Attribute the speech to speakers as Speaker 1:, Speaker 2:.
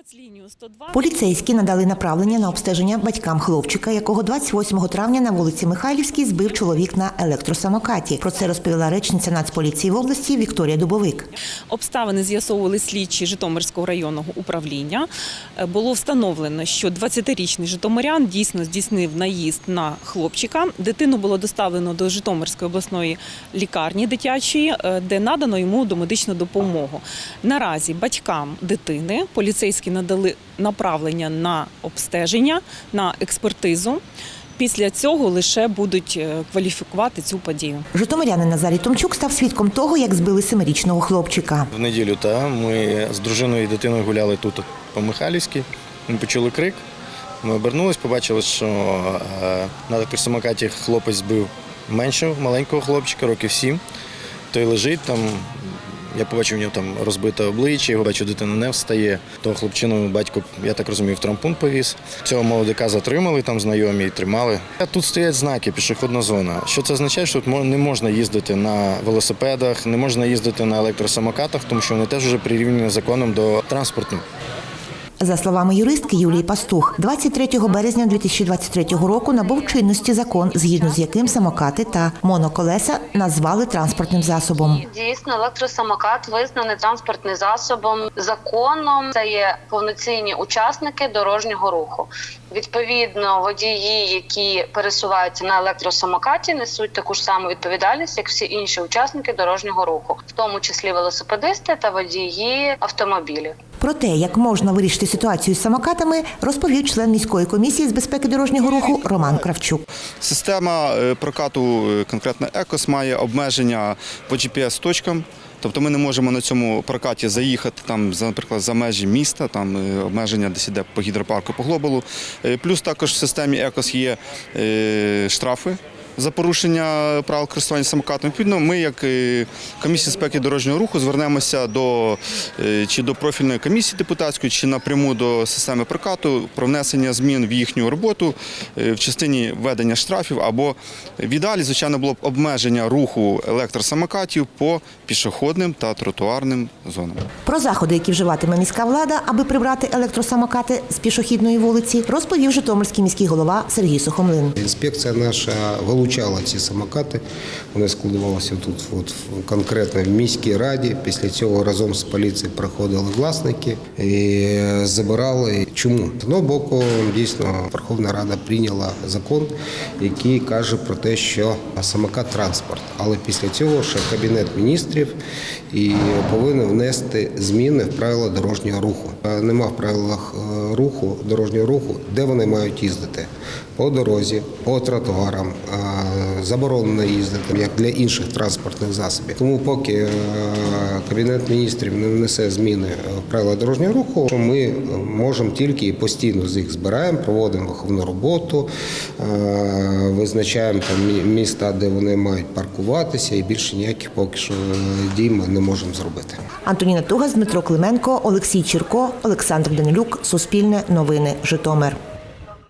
Speaker 1: Спецлінію 102
Speaker 2: Поліцейські надали направлення на обстеження батькам хлопчика, якого 28 травня на вулиці Михайлівській збив чоловік на електросамокаті. Про це розповіла речниця Нацполіції в області Вікторія Дубовик.
Speaker 1: обставини з'ясовували слідчі Житомирського районного управління. Е, Було встановлено, що 20-річний житомирян дійсно здійснив наїзд на хлопчика. Дитину було доставлено до Житомирської обласної лікарні дитячої, е, де надано йому домедичну допомогу. Наразі батькам дитини поліцейські надали направлення на обстеження, на експертизу. Після цього лише будуть е, кваліфікувати цю подію.
Speaker 2: Житомирянин Назарій Томчук став свідком того, як збили семирічного хлопчика.
Speaker 3: В неділю та ми з дружиною і дитиною гуляли тут по Михайлівській. Ми почули крик. Ми обернулись, побачили, що е, на електросамокаті хлопець збив меншого, маленького хлопчика, років сім. Той лежить там. Я побачив у нього там розбите обличчя, його бачу, дитина не встає. Того хлопчину батько, я так розумію, в трампунт повіз. Цього молодика затримали там знайомі і тримали. А Тут стоять знаки, пішохідна зона. Що це означає? Що тут не можна їздити на велосипедах, не можна їздити на електросамокатах, тому що вони теж вже прирівняні законом до транспорту.
Speaker 2: За словами юристки Юлії Пастух, 23 березня 2023 року набув чинності закон, згідно з яким самокати та моноколеса назвали транспортним засобом.
Speaker 4: Дійсно, електросамокат визнаний транспортним засобом законом. Це є повноцінні учасники дорожнього руху. Відповідно, водії, які пересуваються на електросамокаті, несуть таку ж саму відповідальність, як всі інші учасники дорожнього руху, в тому числі велосипедисти та водії автомобілів.
Speaker 2: Про те, як можна вирішити ситуацію з самокатами, розповів член міської комісії з безпеки дорожнього руху Роман Кравчук.
Speaker 5: Система е, прокату е, конкретно Екос має обмеження по GPS-точкам. Тобто ми не можемо на цьому прокаті заїхати там, наприклад, за межі міста, там е, обмеження десь іде по гідропарку по глобалу. Плюс також в системі Екос є штрафи. За порушення правил користування самокатом. Відповідно, ми, як комісія безпеки дорожнього руху, звернемося до е, чи до профільної комісії депутатської, чи напряму до системи прокату про внесення змін в їхню роботу е, в частині введення штрафів або в ідеалі, звичайно, було б обмеження руху електросамокатів по пішохідним та тротуарним зонам.
Speaker 2: Про заходи, які вживатиме міська влада, аби прибрати електросамокати з пішохідної вулиці, розповів Житомирський міський голова Сергій Сухомлин.
Speaker 6: Інспекція наша вилучала ці самокати. Вони складувалися тут от, конкретно в міській раді. Після цього разом з поліцією приходили власники і забирали. Чому? З одного боку, дійсно, Верховна Рада прийняла закон, який каже про те, що самокат транспорт. Але після цього ще Кабінет міністрів і повинен внести зміни в правила дорожнього руху. Е, Нема в правилах е, руху, дорожнього руху, де вони мають їздити. По дорозі, по тротуарам, е, заборонено їздити, як для інших транспортних засобів. Тому поки е, Кабінет міністрів не внесе зміни в правила дорожнього руху, ми можемо тільки і постійно з їх збираємо, проводимо виховну роботу, е, визначаємо там міста, де вони мають паркуватися, і більше ніяких поки що е, дій ми не можемо зробити.
Speaker 2: Антоніна Тугас, Дмитро Клименко, Олексій Чірко, Олександр Данилюк, Суспільне новини, Житомир.